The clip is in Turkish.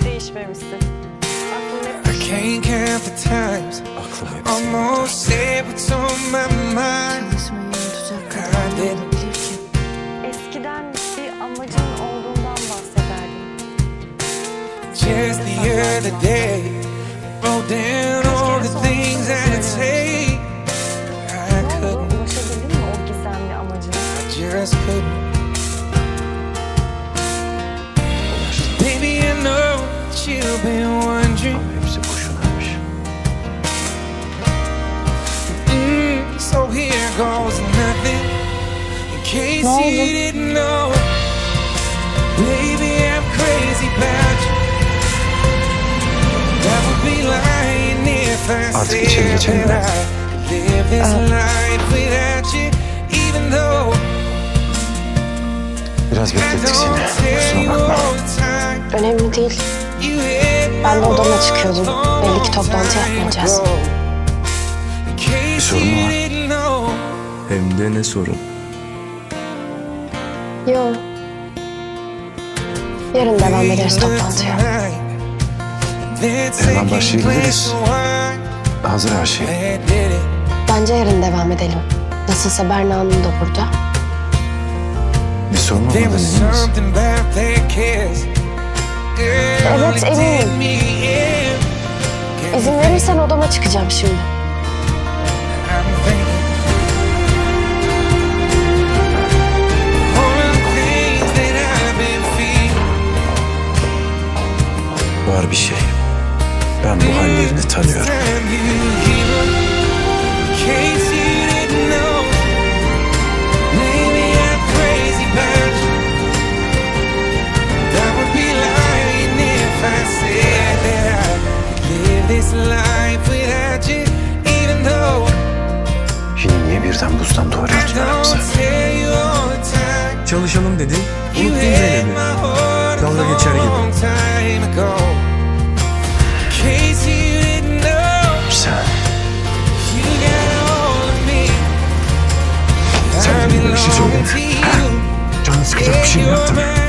değişmemişsin. I can't count the times. Almost said what's on my mind. I didn't Eskiden bir amacın olduğundan bahsederdin. Just the other day Wrote down all the things I'd say I couldn't. I just couldn't. Ben. I live this life without you, even though Biraz I beklettik seni. Kusura bakma. Önemli değil. Ben de odama çıkıyordum. Belli ki toplantı yapmayacağız. case sorun mu var? Hem de ne sorun. Yo. Yarın devam ederiz toplantıya. Hemen başlayabiliriz. Hazır her şey. Bence yarın devam edelim. Nasılsa Berna Hanım da burada. Bir sorun olmadan emin misin? Evet, eminim. İzin verirsen odama çıkacağım şimdi. Var bir şey. Ben bu hallerini tanıyorum. Çalışalım unuttun hit Zeynep'i. Dalga geçer gibi. Sen. Sen bana bir şey belong söyle. to you. canını sıkacak bir şey yaptın?